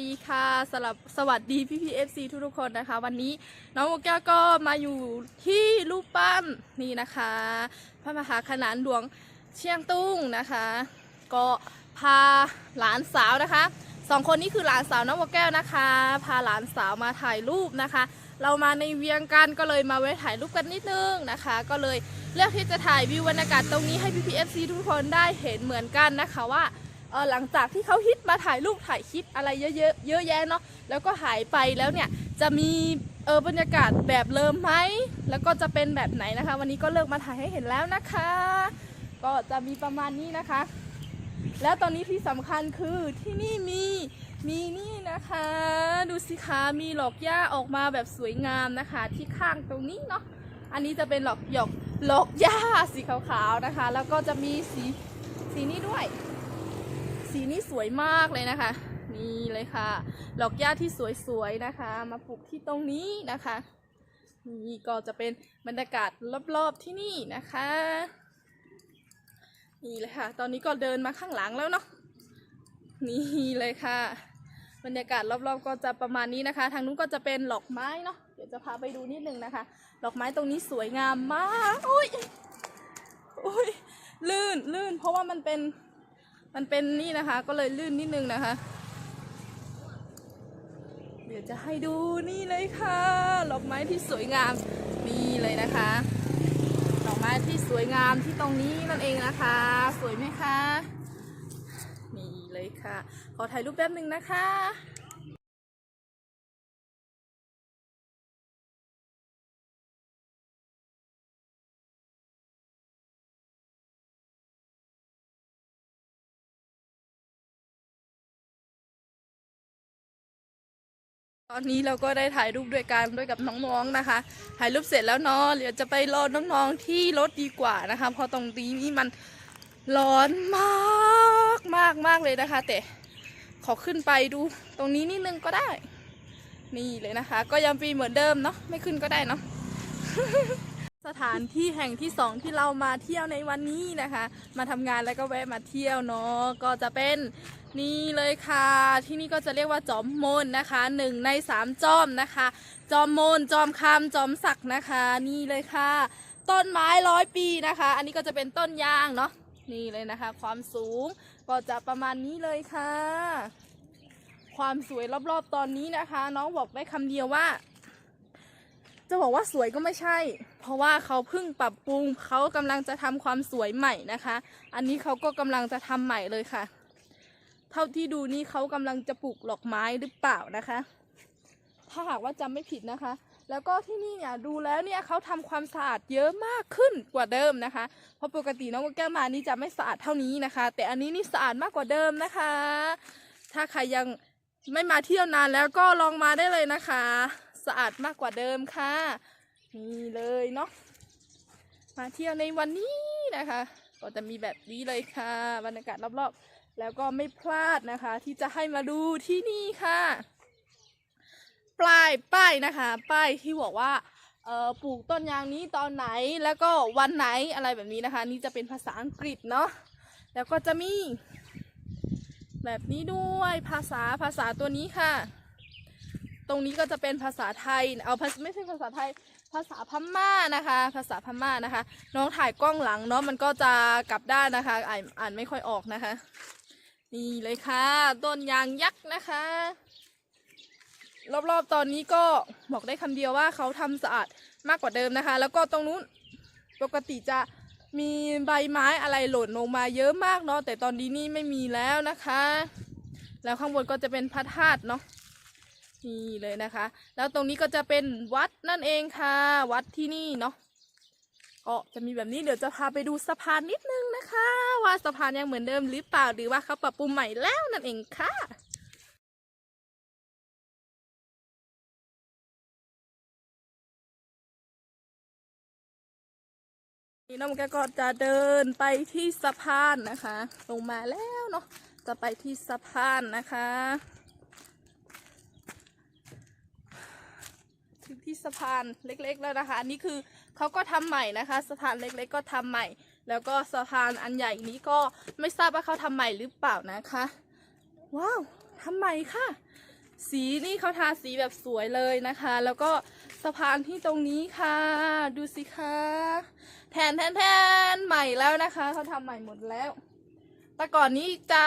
ดีค่ะสลับสวัสดีพี่พีเอฟซีทุกๆคนนะคะ วันนี้น้องโมแก้วก็มาอยู่ที่รูปปั้นนี่นะคะ พระมหาขนานหลวงเชียงตุ้งนะคะ ก็พาหลานสาวนะคะสองคนนี้คือหลานสาวน้องโมแก้วนะคะ พาหลานสาวมาถ่ายรูปนะคะ เรามาในเวียงกันก็เลยมาแวะถ่ายรูปกันนิดนึงนะคะ ก็เลยเลือกที่จะถ่ายวิวบรรยากาศตรงนี้ให้พี่พีเอฟซีทุกคนได้เห็นเหมือนกันนะคะว่า ออหลังจากที่เขาฮิตมาถ่ายรูปถ่ายคลิปอะไรเยอะๆเยอะแยะเนาะแล้วก็หายไปแล้วเนี่ยจะมีเออบรรยากาศแบบเดิมไหมแล้วก็จะเป็นแบบไหนนะคะ วันนี้ก็เลิกมาถ่ายให้เห็นแล้วนะคะ ก็จะมีประมาณนี้นะคะ แล้วตอนนี้ที่สำคัญคือที่นี่มีมีนี่นะคะ ดูสิคะมีหลอกหญ้าออกมาแบบสวยงามนะคะ ที่ข้างตรงนี้เนาะอันนี้จะเป็นหลอกหยอกหลอกหญ้าสีขาวๆนะคะ แล้วก็จะมีสีสีนี้ด้วย สีนี้สวยมากเลยนะคะ นี่เลยค่ะดอกหญ้าที่สวยๆนะคะ มาปลูกที่ตรงนี้นะคะนี่ก็จะเป็นบรรยากาศรอบๆที่นี่นะคะนี่เลยค่ะ ตอนนี้ก็เดินมาข้างหลังแล้วเนาะนี่เลยค่ะ บรรยากาศรอบๆก็จะประมาณนี้นะคะ ทางนู้นก็จะเป็นดอกไม้เนาะเดี๋ยวจะพาไปดูนิดนึงนะคะดอกไม้ตรงนี้สวยงามมากอุ้ยอุ้ยลื่นลื่น เพราะว่ามันเป็น มันเป็นนี่นะคะ ก็เลยลื่นนิดนึงนะคะ เดี๋ยวจะให้ดูนี่เลยค่ะดอกไม้ที่สวยงามนี่เลยนะคะดอกไม้ที่สวยงามที่ตรงนี้นั่นเองนะคะ สวยไหมคะนี่เลยค่ะ ขอถ่ายรูปแป๊บหนึ่งนะคะ ตอนนี้เราก็ได้ถ่ายรูปด้วยกันด้วยกับน้องๆนะคะ ถ่ายรูปเสร็จแล้วเนาะเดี๋ยวจะไปรอน้องๆที่รถดีกว่านะคะเพราะตรงนี้นี่มันร้อนมากมากมากเลยนะคะ แต่ขอขึ้นไปดูตรงนี้นิดนึงก็ได้ นี่เลยนะคะ ก็ยังปีเหมือนเดิมเนาะไม่ขึ้นก็ได้เนาะานที่แห่งที่สองที่เรามาเที่ยวในวันนี้นะคะ มาทำงานแล้วก็แวะมาเที่ยวเนาะก็จะเป็นนี่เลยค่ะ ที่นี่ก็จะเรียกว่าจอมมนนะคะหนึ่งในสามจอมนะคะ จอมมนจอมคำจอมศักต์นะคะ นี่เลยค่ะ ต้นไม้ร้อยปีนะคะ อันนี้ก็จะเป็นต้นยางเนาะนี่เลยนะคะ ความสูงก็จะประมาณนี้เลยค่ะ ความสวยรอบๆตอนนี้นะคะ น้องบอกได้คำเดียวว่า จะบอกว่าสวยก็ไม่ใช่ เพราะว่าเขาเพิ่งปรับปรุงเขากำลังจะทำความสวยใหม่นะคะ อันนี้เขาก็กำลังจะทำใหม่เลยค่ะ เท่าที่ดูนี่เขากำลังจะปลูกดอกไม้หรือเปล่านะคะ ถ้าหากว่าจำไม่ผิดนะคะ แล้วก็ที่นี่เนี่ยดูแล้วเนี่ยเขาทำความสะอาดเยอะมากขึ้นกว่าเดิมนะคะ เพราะปกติน้องแก้วมานี่จะไม่สะอาดเท่านี้นะคะ แต่อันนี้นี่สะอาดมากกว่าเดิมนะคะ ถ้าใครยังไม่มาเที่ยวนานแล้วก็ลองมาได้เลยนะคะ สะอาดมากกว่าเดิมค่ะ นี่เลยเนาะมาเที่ยวในวันนี้นะคะ ก็จะมีแบบนี้เลยค่ะบรรยากาศรอบๆ แล้วก็ไม่พลาดนะคะ ที่จะให้มาดูที่นี่ค่ะปลายป้ายนะคะ ป้ายที่บอกว่าเอ่อปลูกต้นยางนี้ตอนไหนแล้วก็วันไหนอะไรแบบนี้นะคะ นี่จะเป็นภาษาอังกฤษเนาะแล้วก็จะมี แบบนี้ด้วยภาษาภาษาตัวนี้ค่ะ ตรงนี้ก็จะเป็นภาษาไทย เอาภาษาไม่ใช่ภาษาไทย ภาษาพม่านะคะ ภาษาพม่านะคะ น้องถ่ายกล้องหลังเนาะมันก็จะกลับด้านนะคะ อ่านอ่านไม่ค่อยออกนะคะ นี่เลยค่ะ ต้นยางยักษ์นะคะ รอบๆตอนนี้ก็บอกได้คำเดียวว่าเขาทำสะอาดมากกว่าเดิมนะคะ แล้วก็ตรงนู้นปกติจะมีใบไม้อะไรหล่นลงมาเยอะมากเนาะแต่ตอนนี้นี่ไม่มีแล้วนะคะ แล้วข้างบนก็จะเป็นพระธาตุเนาะ นี่เลยนะคะ แล้วตรงนี้ก็จะเป็นวัดนั่นเองค่ะ วัดที่นี่เนาะก็จะมีแบบนี้เดี๋ยวจะพาไปดูสะพานนิดนึงนะคะ ว่าสะพานยังเหมือนเดิมหรือเปล่าหรือว่าเขาปรับปรุงใหม่แล้วนั่นเองค่ะนี่น้องแกก็จะเดินไปที่สะพานนะคะ ลงมาแล้วเนาะจะไปที่สะพานนะคะ ถึง ที่สะพานเล็กๆแล้วนะคะอันนี้คือเขาก็ทำใหม่นะคะสะพานเล็กๆ ก็ทำใหม่ แล้วก็สะพานอันใหญ่นี้ก็ไม่ทราบว่าเขาทำใหม่หรือเปล่านะคะว้าวทำใหม่ค่ะ สีนี่เขาทาสีแบบสวยเลยนะคะ แล้วก็สะพานที่ตรงนี้ค่ะ ดูสิคะแทนแทนแทนใหม่แล้วนะคะเขาทำใหม่หมดแล้วแต่ก่อนนี้จะ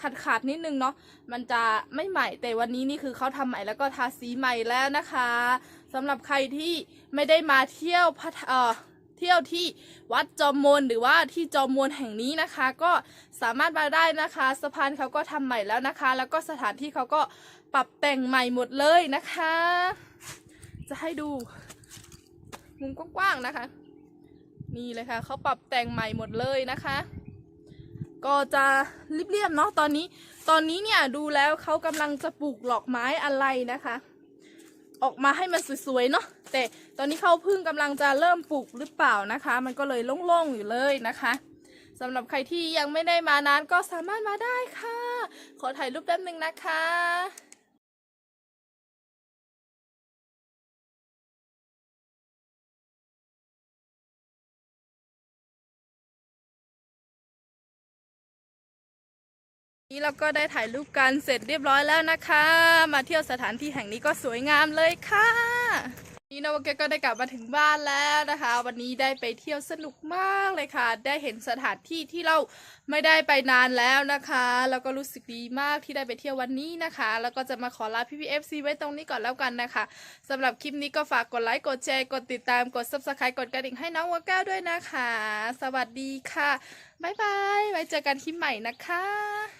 ขาดขาดๆนิดนึงเนาะ มันจะไม่ใหม่ แต่วันนี้นี่คือเขาทำใหม่แล้วก็ทาสีใหม่แล้วนะคะ สำหรับใครที่ไม่ได้มาเที่ยวพัทเอ่อเที่ยวที่วัดจอมมนหรือว่าที่จอมมนแห่งนี้นะคะ ก็สามารถมาได้นะคะสะพานเขาก็ทำใหม่แล้วนะคะ แล้วก็สถานที่เขาก็ปรับแต่งใหม่หมดเลยนะคะ จะให้ดูมุมกว้างๆนะคะนี่เลยค่ะเขาปรับแต่งใหม่หมดเลยนะคะ ก็จะเรียบๆเนาะตอนนี้ ตอนนี้เนี่ยดูแล้วเขากำลังจะปลูกหลอกไม้อะไรนะคะ ออกมาให้มันสวยๆเนาะแต่ตอนนี้เขาเพิ่งกำลังจะเริ่มปลูกหรือเปล่านะคะ มันก็เลยโล่งๆอยู่เลยนะคะสำหรับใครที่ยังไม่ได้มานานก็สามารถมาได้ค่ะ ขอถ่ายรูปแป๊บนึงนะคะ นี่เราก็ได้ถ่ายรูปกันเสร็จเรียบร้อยแล้วนะคะ มาเที่ยวสถานที่แห่งนี้ก็สวยงามเลยค่ะนี่นวเกก็ได้กลับมาถึงบ้านแล้วนะคะ วันนี้ได้ไปเที่ยวสนุกมากเลยค่ะ ได้เห็นสถานที่ที่เราไม่ได้ไปนานแล้วนะคะ แล้วก็รู้สึกดีมากที่ได้ไปเที่ยววันนี้นะคะ แล้วก็จะมาขอลาพี่พีเอฟซีไว้ตรงนี้ก่อนแล้วกันนะคะสำหรับคลิปนี้ก็ฝากกดไลค์กดแชร์กดติดตามกด subscribe กดกระดิ่งให้น้องวัวแก้วด้วยนะคะ สวัสดีค่ะบ๊ายบายไว้เจอกันคลิปใหม่นะคะ